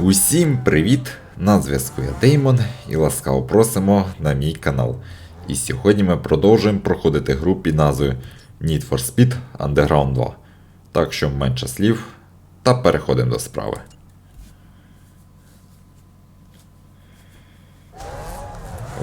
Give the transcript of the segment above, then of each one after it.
Усім привіт! На зв'язку я Деймон і ласкаво просимо на мій канал. І сьогодні ми продовжуємо проходити гру під назвою Need for Speed Underground 2. Так що менше слів та переходимо до справи.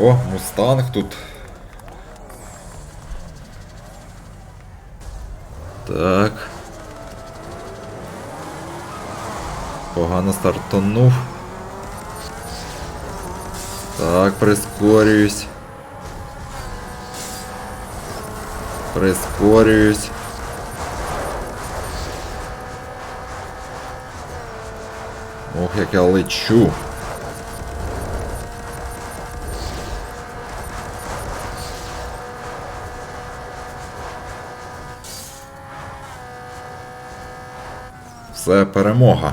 О, мустанг тут. Так. Погано стартанув. Так, прискорююсь. Прискорююсь. Ох, як я лечу. Все перемога.